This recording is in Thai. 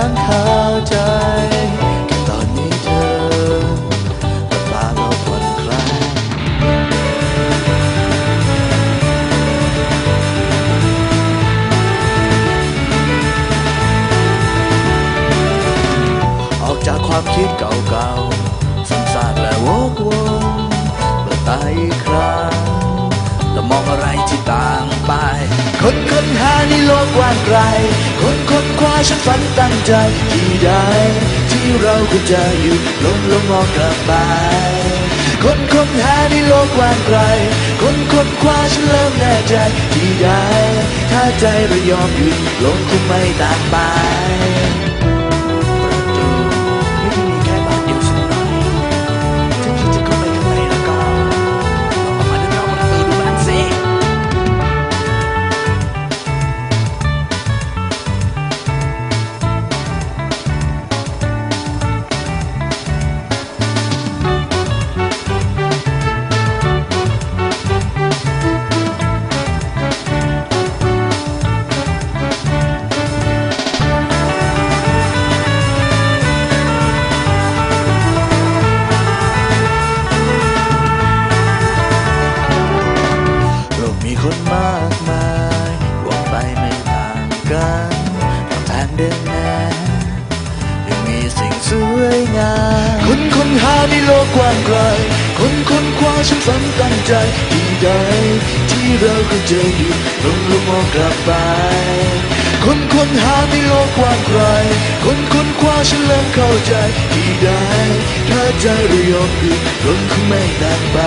ค้างคาใจแค่ตอนนี้เธอหลับตาแล้วผ่อนคลายออกจากความคิดเก่าๆซ้ำซากและวกวนเปิดตาอีกครั้ง แล้วมองอะไรที่ต่างไป คนค้นหาในโลกกว้างไกล คนค้นคว้าฉันฝันตั้งใจที่ใดที่เราควรจะอยู่ลงลงมองกลับไป คนค้นหาในโลกกว้างไกล คนค้นคว้าฉันเริ่มแน่ใจที่ใดถ้าใจเรายอมหยุดลงคงไม่ต่างไป คนมากมายวังไปไม่ต่างกันกำแพงเดินแน่ยังมีสิ่งสวยงามคนคนหาในโลกกว้างไกลคนคนคว้าฉันฝันตั้งใจที่ใดที่เราก็เจออยู่ลงลงมองกลับไปคนคนหาในโลกกว้างไกลคนคนคว้าฉันเริ่มเข้าใจที่ใดถ้าใจเรายอมหยุดลงคงไม่นานไป